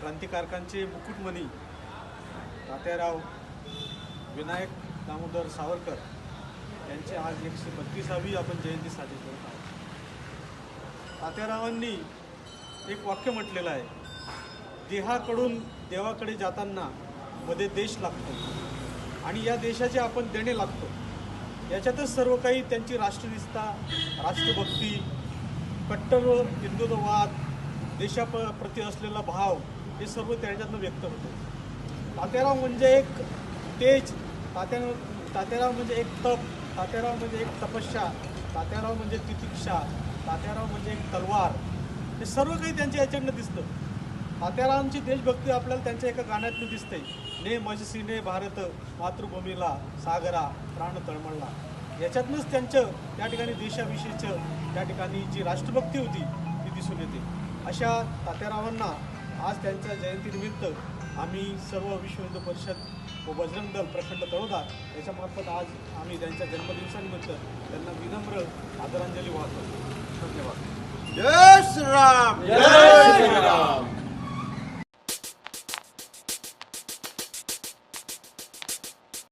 क्रांतिकारकांचे मुकुटमणी तात्याराव विनायक दामोदर सावरकर यांची आज एकशे बत्तीसावी आपण जयंती साजरी करत आहोत. तात्यारावांनी एक वाक्य म्हटलेलं आहे देहाकडून देवाकडे जाताना मध्ये देश लागतो आणि या देशाचे आपण देणे लागतो. याच्यातच सर्व काही त्यांची राष्ट्रनिष्ठा राष्ट्रभक्ती कट्टर हिंदुत्ववाद देशाप्रती असलेला भाव हे सर्व त्यांच्यातनं व्यक्त होतं. तात्याराव म्हणजे एक तेज तात्या तात्याराव म्हणजे एक तप तात्याराव म्हणजे एक तपस्या तात्याराव म्हणजे तितिक्षा तात्याराव म्हणजे एक तलवार. हे सर्व काही त्यांच्या याच्याकडनं दिसतं. तात्यारावांची देशभक्ती आपल्याला त्यांच्या एका गाण्यातनं दिसते. ने मजसीने भारत मातृभूमीला सागरा प्राण तळमळला. याच्यातनंच त्यांचं त्या ठिकाणी देशाविषयीचं त्या ठिकाणी जी राष्ट्रभक्ती होती ती दिसून येते. अशा तात्यारावांना आज त्यांच्या जयंतीनिमित्त आम्ही सर्व विश्व हिंदू परिषद व बजरंग दल प्रखंड तळोदा याच्यामार्फत आज आम्ही त्यांच्या जन्मदिवसानिमित्त त्यांना विनम्र आदरांजली वाहतो. धन्यवाद. जय श्रीराम! जय